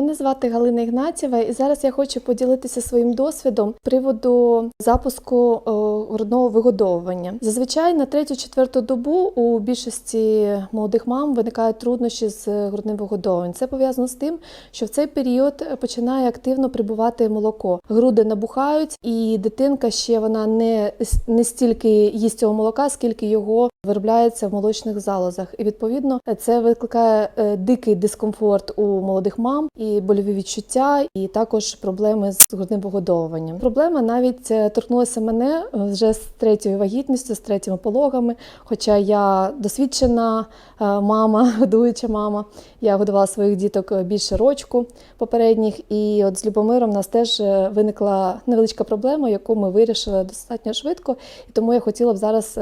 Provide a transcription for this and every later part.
Мене звати Галина Ігнатєва, і зараз я хочу поділитися своїм досвідом приводу запуску е, грудного вигодовування. Зазвичай на третю-четверту добу у більшості молодих мам виникають труднощі з грудним вигодовуванням. Це пов'язано з тим, що в цей період починає активно прибувати молоко. Груди набухають, і дитинка ще вона не, не стільки їсть цього молока, скільки його виробляється в молочних залозах. І відповідно це викликає е, дикий дискомфорт у молодих мам і больові відчуття, і також проблеми з грудним вигодовуванням. Проблема навіть е, торкнулася мене е, вже з третьою вагітністю, з третіми пологами. Хоча я досвідчена мама, годуюча мама, я годувала своїх діток більше рочку попередніх, і от з Любомиром у нас теж виникла невеличка проблема, яку ми вирішили достатньо швидко. І тому я хотіла б зараз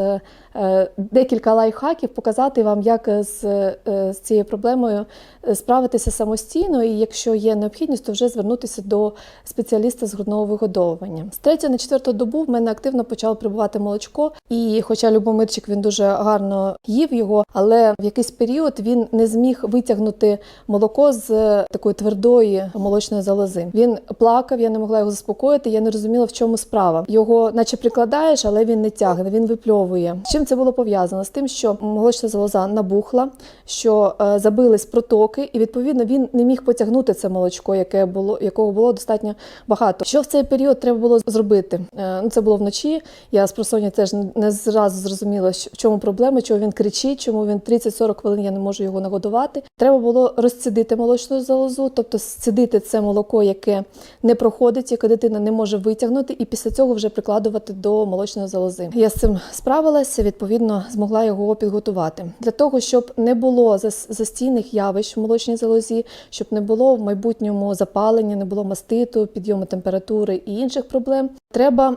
декілька лайфхаків показати вам, як е, з, е, з цією проблемою е, справитися самостійно, і якщо є необхідність, то вже звернутися до спеціаліста з грудного вигодовування. З третьої на четверту добу в мене активно почало прибувати молочко, і хоча Любомирчик він дуже гарно їв його, але в якийсь період він не зміг витягнути молоко з такої твердої молочної залози. Він плакав, я не могла його заспокоїти. Я не розуміла, в чому справа. Його, наче прикладаєш, але він не тягне, він випльовує. З чим це було пов'язано? З тим, що молочна залоза набухла, що е, забились протоки, і відповідно він не міг потягнути це молочко, яке було якого було достатньо багато. Що в цей період треба було зробити? Е, ну це було вночі. Я з просоння теж не зразу зрозуміла, в чому проблема, чого він кричить, чому він 30-40 хвилин я не можу його нагодувати. Треба було розцідити молочну залозу, тобто зцідити це молоко, яке не проходить, яке дитина не може витягнути, і після цього вже прикладувати до молочної залози. Я з цим справилася, відповідно, змогла його підготувати для того, щоб не було зас- застійних явищ в молочній залозі, щоб не було в майбутньому запалення, не було маститу, підйому температури і інших проблем. Треба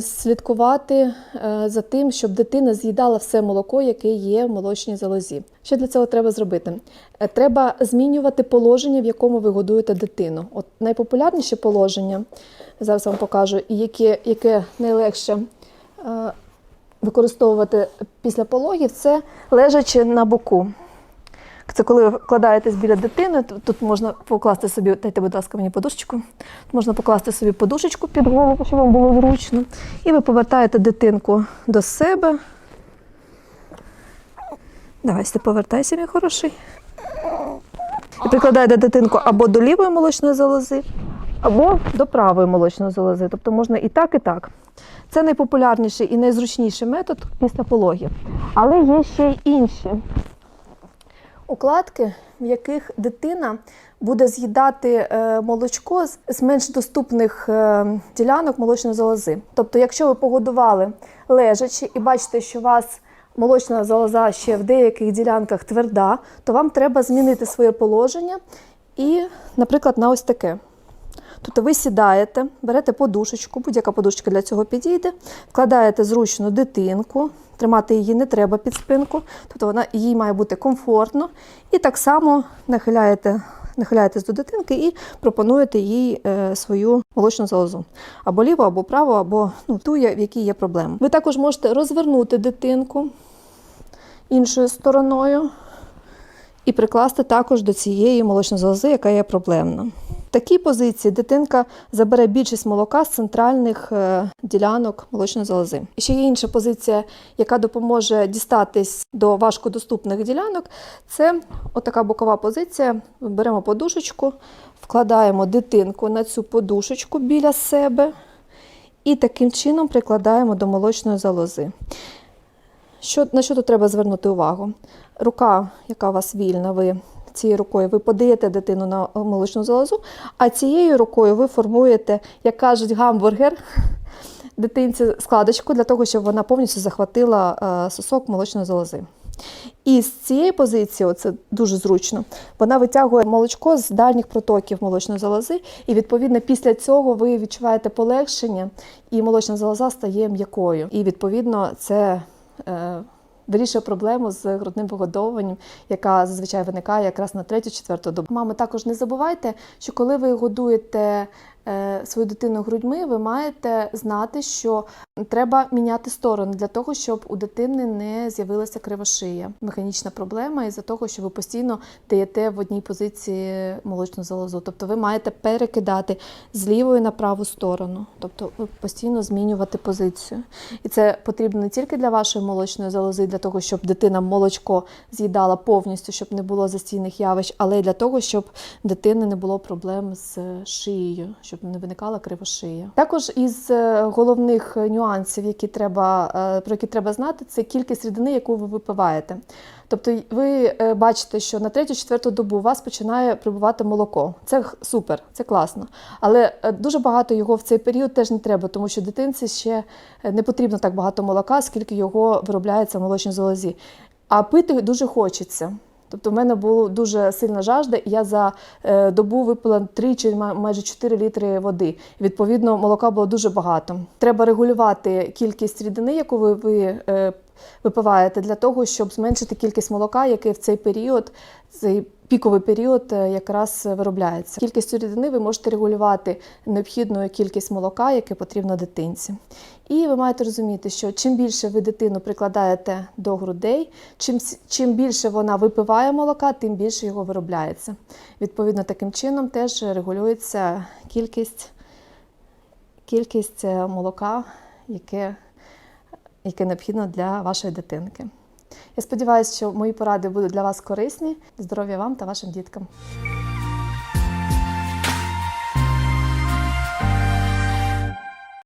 слідкувати е, за тим, щоб дитина з'їдала все молоко, яке є в молочній залозі. Що для цього треба зробити? Е, Треба змінювати положення, в якому ви годуєте дитину. От найпопулярніше положення зараз вам покажу, і яке, яке найлегше е, використовувати після пологів, це лежачи на боку. Це коли ви вкладаєтесь біля дитини, тут- можна покласти собі, дайте, будь ласка, мені подушечку. Тут можна покласти собі подушечку під голову, щоб вам було зручно. І ви повертаєте дитинку до себе. Давай, ти повертайся, мій хороший. І прикладаєте дитинку або до лівої молочної залози, або до правої молочної залози. Тобто можна і так, і так. Це найпопулярніший і найзручніший метод після пологів. Але є ще й інші укладки, в яких дитина буде з'їдати е, молочко з- менш доступних е, ділянок молочної залози. Тобто, якщо ви погодували лежачи і бачите, що у вас молочна залоза ще в деяких ділянках тверда, то вам треба змінити своє положення і, наприклад, на ось таке. Тобто ви сідаєте, берете подушечку, будь-яка подушечка для цього підійде, вкладаєте зручно дитинку, тримати її не треба під спинку, тобто вона їй має бути комфортно. І так само нахиляєте, нахиляєтесь до дитинки і пропонуєте їй е, свою молочну залозу. Або ліву, або праву, або ну, ту, в якій є проблема. Ви також можете розвернути дитинку іншою стороною і прикласти також до цієї молочної залози, яка є проблемна. В такій позиції дитинка забере більшість молока з центральних е, ділянок молочної залози. І ще є інша позиція, яка допоможе дістатись до важкодоступних ділянок. Це отака бокова позиція. Беремо подушечку, вкладаємо дитинку на цю подушечку біля себе і таким чином прикладаємо до молочної залози. Що, на що тут треба звернути увагу? Рука, яка у вас вільна, ви цією рукою ви подаєте дитину на молочну залозу, а цією рукою ви формуєте, як кажуть, гамбургер дитинці складочку для того, щоб вона повністю захватила е, сосок молочної залози. І з цієї позиції, це дуже зручно, вона витягує молочко з дальніх протоків молочної залози, і відповідно після цього ви відчуваєте полегшення, і молочна залоза стає м'якою. І відповідно це е, вирішує проблему з грудним вигодовуванням, яка зазвичай виникає якраз на третю-четверту добу. Мами, також не забувайте, що коли ви годуєте е, свою дитину грудьми, ви маєте знати, що Треба міняти сторону для того, щоб у дитини не з'явилася кривошия. Механічна проблема із-за того, що ви постійно даєте в одній позиції молочну залозу. Тобто ви маєте перекидати з лівої на праву сторону, тобто ви постійно змінювати позицію. І це потрібно не тільки для вашої молочної залози, для того, щоб дитина молочко з'їдала повністю, щоб не було застійних явищ, але й для того, щоб дитини не було проблем з шиєю, щоб не виникала кривошия. Також із е, головних нюансів, які треба, е, про які треба знати, це кількість рідини, яку ви випиваєте. Тобто ви е, бачите, що на третю-четверту добу у вас починає прибувати молоко. Це супер, це класно. Але е, дуже багато його в цей період теж не треба, тому що дитинці ще не потрібно так багато молока, скільки його виробляється в молочній залозі. А пити дуже хочеться. Тобто в мене була дуже сильна жажда, і я за е, добу випила 3 чи майже 4 літри води. Відповідно, молока було дуже багато. Треба регулювати кількість рідини, яку ви, ви е, випиваєте, для того, щоб зменшити кількість молока, яке в цей період, цей піковий період е, якраз виробляється. Кількістю рідини ви можете регулювати необхідну кількість молока, яке потрібно дитинці. І ви маєте розуміти, що чим більше ви дитину прикладаєте до грудей, чим, чим більше вона випиває молока, тим більше його виробляється. Відповідно, таким чином теж регулюється кількість, кількість е, молока, яке, яке необхідно для вашої дитинки. Я сподіваюся, що мої поради будуть для вас корисні. Здоров'я вам та вашим діткам.